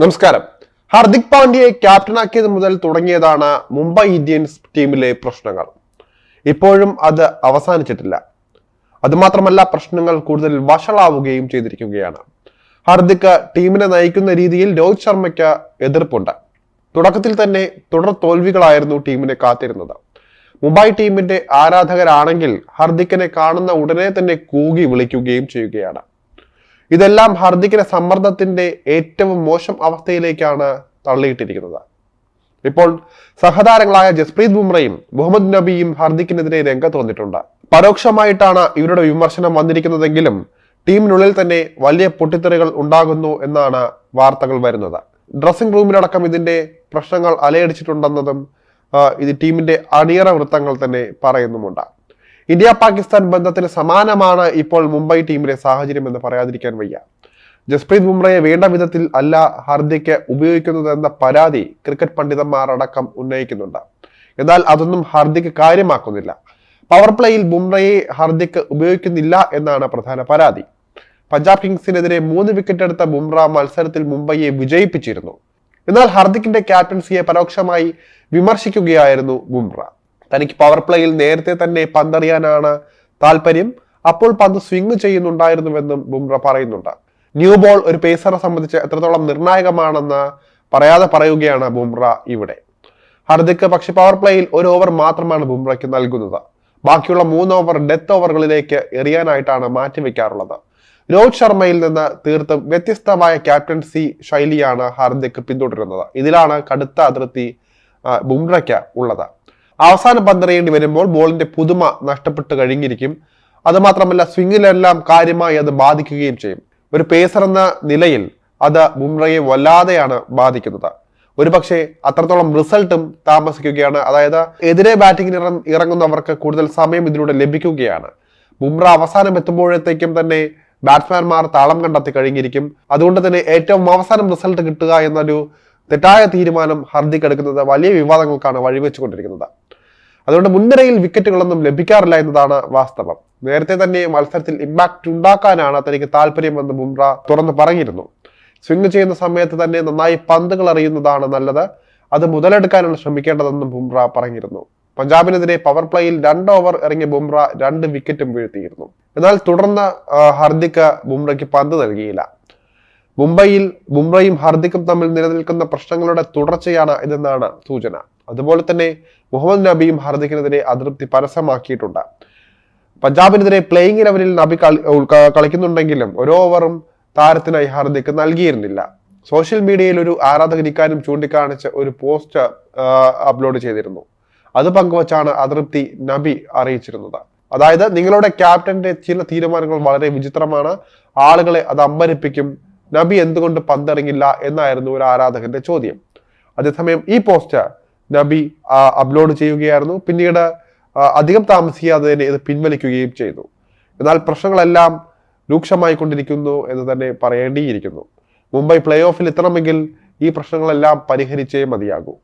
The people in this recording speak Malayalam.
നമസ്കാരം. ഹാർദിക് പാണ്ഡ്യയെ ക്യാപ്റ്റനാക്കിയത് മുതൽ തുടങ്ങിയതാണ് മുംബൈ ഇന്ത്യൻസ് ടീമിലെ പ്രശ്നങ്ങൾ. ഇപ്പോഴും അത് അവസാനിച്ചിട്ടില്ല. അതുമാത്രമല്ല പ്രശ്നങ്ങൾ കൂടുതൽ വഷളാവുകയും ചെയ്തിരിക്കുകയാണ്. ഹാർദിക് ടീമിനെ നയിക്കുന്ന രീതിയിൽ രോഹിത് ശർമ്മയ്ക്ക് എതിർപ്പുണ്ട്. തുടക്കത്തിൽ തന്നെ തുടർ തോൽവികളായിരുന്നു ടീമിനെ കാത്തിരുന്നത്. മുംബൈ ടീമിന്റെ ആരാധകരാണെങ്കിൽ ഹാർദിക്കിനെ കാണുന്ന ഉടനെ തന്നെ കൂകി വിളിക്കുകയും ചെയ്യുകയാണ്. ഇതെല്ലാം ഹർദിക്കിനെ സമ്മർദ്ദത്തിന്റെ ഏറ്റവും മോശം അവസ്ഥയിലേക്കാണ് തള്ളിയിട്ടിരിക്കുന്നത്. ഇപ്പോൾ സഹതാരങ്ങളായ ജസ്പ്രീത് ബുംറയും മുഹമ്മദ് നബിയും ഹർദിക്കിനെതിരെ രംഗത്ത് വന്നിട്ടുണ്ട് പരോക്ഷമായിട്ടാണ് ഇവരുടെ വിമർശനം വന്നിരിക്കുന്നതെങ്കിലും ടീമിനുള്ളിൽ തന്നെ വലിയ പൊട്ടിത്തെറികൾ ഉണ്ടാകുന്നു എന്നാണ് വാർത്തകൾ വരുന്നത്. ഡ്രസ്സിംഗ് റൂമിലടക്കം ഇതിന്റെ പ്രശ്നങ്ങൾ അലയടിച്ചിട്ടുണ്ടെന്നതും ഇത് ടീമിന്റെ അണിയറ വൃത്തങ്ങൾ തന്നെ പറയുന്നുമുണ്ട്. ഇന്ത്യ പാകിസ്ഥാൻ ബന്ധത്തിന് സമാനമാണ് ഇപ്പോൾ മുംബൈ ടീമിലെ സാഹചര്യം എന്ന് പറയാതിരിക്കാൻ വയ്യ. ജസ്പ്രീത് ബുംറയെ വേണ്ട വിധത്തിൽ അല്ല ഹാർദിക്ക് ഉപയോഗിക്കുന്നതെന്ന പരാതി ക്രിക്കറ്റ് പണ്ഡിതന്മാർ അടക്കം ഉന്നയിക്കുന്നുണ്ട്. എന്നാൽ അതൊന്നും ഹാർദിക്ക് കാര്യമാക്കുന്നില്ല. പവർ പ്ലേയിൽ ബുംറയെ ഹാർദിക്ക് ഉപയോഗിക്കുന്നില്ല എന്നാണ് പ്രധാന പരാതി. പഞ്ചാബ് കിങ്സിനെതിരെ മൂന്ന് വിക്കറ്റ് എടുത്ത ബുംറ മത്സരത്തിൽ മുംബൈയെ വിജയിപ്പിച്ചിരുന്നു. എന്നാൽ ഹാർദിക്കിന്റെ ക്യാപ്റ്റൻസിയെ പരോക്ഷമായി വിമർശിക്കുകയായിരുന്നു ബുംറ. തനിക്ക് പവർ പ്ലേയിൽ നേരത്തെ തന്നെ പന്തറിയാനാണ് താല്പര്യം. അപ്പോൾ പന്ത് സ്വിംഗ് ചെയ്യുന്നുണ്ടായിരുന്നുവെന്നും ബുംറ പറയുന്നുണ്ട്. ന്യൂ ബോൾ ഒരു പേസറെ സംബന്ധിച്ച് എത്രത്തോളം നിർണായകമാണെന്ന് പറയാതെ പറയുകയാണ് ബുംറ ഇവിടെ. ഹർദിക്ക് പക്ഷെ പവർ പ്ലേയിൽ ഒരു ഓവർ മാത്രമാണ് ബുംറയ്ക്ക് നൽകുന്നത്. ബാക്കിയുള്ള മൂന്ന് ഓവർ ഡെത്ത് ഓവറുകളിലേക്ക് എറിയാനായിട്ടാണ് മാറ്റിവെക്കാറുള്ളത്. രോഹിത് ശർമ്മയിൽ നിന്ന് തീർത്തും വ്യത്യസ്തമായ ക്യാപ്റ്റൻസി ശൈലിയാണ് ഹാർദിക് പിന്തുടരുന്നത്. ഇതിലാണ് കടുത്ത അതിർത്തി ബുംറയ്ക്ക് ഉള്ളത്. അവസാനം പന്തെറിയേണ്ടി വരുമ്പോൾ ബോളിന്റെ പുതുമ നഷ്ടപ്പെട്ട് കഴിഞ്ഞിരിക്കും. അതുമാത്രമല്ല സ്വിങ്ങിലെല്ലാം കാര്യമായി അത് ബാധിക്കുകയും ചെയ്യും. ഒരു പേസർ എന്ന നിലയിൽ അത് ബുംറയെ വല്ലാതെയാണ് ബാധിക്കുന്നത്. ഒരുപക്ഷെ അത്രത്തോളം റിസൾട്ടും താമസിക്കുകയാണ്. അതായത് എതിരെ ബാറ്റിംഗിന് ഇറ- ഇറങ്ങുന്നവർക്ക് കൂടുതൽ സമയം ഇതിലൂടെ ലഭിക്കുകയാണ്. ബുംറ അവസാനം എത്തുമ്പോഴത്തേക്കും തന്നെ ബാറ്റ്സ്മാൻമാർ താളം കണ്ടെത്തി കഴിഞ്ഞിരിക്കും. അതുകൊണ്ട് തന്നെ ഏറ്റവും അവസാനം റിസൾട്ട് കിട്ടുക എന്നൊരു തെറ്റായ തീരുമാനം ഹർദിക്ക് എടുക്കുന്നത് വലിയ വിവാദങ്ങൾക്കാണ് വഴിവെച്ചുകൊണ്ടിരിക്കുന്നത്. അതുകൊണ്ട് മുൻനിരയിൽ വിക്കറ്റുകളൊന്നും ലഭിക്കാറില്ല എന്നതാണ് വാസ്തവം. നേരത്തെ തന്നെ മത്സരത്തിൽ ഇമ്പാക്റ്റ് ഉണ്ടാക്കാനാണ് തനിക്ക് താല്പര്യമെന്ന് ബുംറ തുറന്നു പറഞ്ഞിരുന്നു. സ്വിംഗ് ചെയ്യുന്ന സമയത്ത് തന്നെ നന്നായി പന്തുകൾ അറിയുന്നതാണ് നല്ലത്. അത് മുതലെടുക്കാനാണ് ശ്രമിക്കേണ്ടതെന്നും ബുംറ പറഞ്ഞിരുന്നു. പഞ്ചാബിനെതിരെ പവർ പ്ലേയിൽ രണ്ട് ഓവർ ഇറങ്ങിയ ബുംറ രണ്ട് വിക്കറ്റും വീഴ്ത്തിയിരുന്നു. എന്നാൽ തുടർന്ന് ഹർദിക്ക് ബുംറയ്ക്ക് പന്ത് നൽകിയില്ല. മുംബൈയിൽ മുംബൈയും ഹാർദിക്കും തമ്മിൽ നിലനിൽക്കുന്ന പ്രശ്നങ്ങളുടെ തുടർച്ചയാണ് ഇതെന്നാണ് സൂചന. അതുപോലെ തന്നെ മുഹമ്മദ് നബിയും ഹാർദിക്കിനെതിരെ അതൃപ്തി പരസ്യമാക്കിയിട്ടുണ്ട്. പഞ്ചാബിനെതിരെ പ്ലേയിങ് ലെവലിൽ നബി കളി കളിക്കുന്നുണ്ടെങ്കിലും ഒരു ഓവറും താരത്തിനായി ഹാർദിക്ക് നൽകിയിരുന്നില്ല. സോഷ്യൽ മീഡിയയിൽ ഒരു ആരാധകൻ ഇക്കാര്യം ചൂണ്ടിക്കാണിച്ച് ഒരു പോസ്റ്റ് അപ്ലോഡ് ചെയ്തിരുന്നു. അത് പങ്കുവച്ചാണ് അതൃപ്തി നബി അറിയിച്ചിരുന്നത്. അതായത് നിങ്ങളുടെ ക്യാപ്റ്റന്റെ ചില തീരുമാനങ്ങൾ വളരെ വിചിത്രമാണ്. ആളുകളെ അത് അമ്പരിപ്പിക്കും നബി എന്തുകൊണ്ട് പന്തിറങ്ങില്ല എന്നായിരുന്നു ഒരു ആരാധകന്റെ ചോദ്യം. അതേസമയം ഈ പോസ്റ്റ് നബി അപ്ലോഡ് ചെയ്യുകയായിരുന്നു. പിന്നീട് അധികം താമസിയാതെ തന്നെ ഇത് പിൻവലിക്കുകയും ചെയ്തു. എന്നാൽ പ്രശ്നങ്ങളെല്ലാം രൂക്ഷമായി കൊണ്ടിരിക്കുന്നു എന്ന് തന്നെ പറയേണ്ടിയിരിക്കുന്നു. മുംബൈ പ്ലേ ഓഫിൽ എത്തണമെങ്കിൽ ഈ പ്രശ്നങ്ങളെല്ലാം പരിഹരിച്ചേ മതിയാകൂ.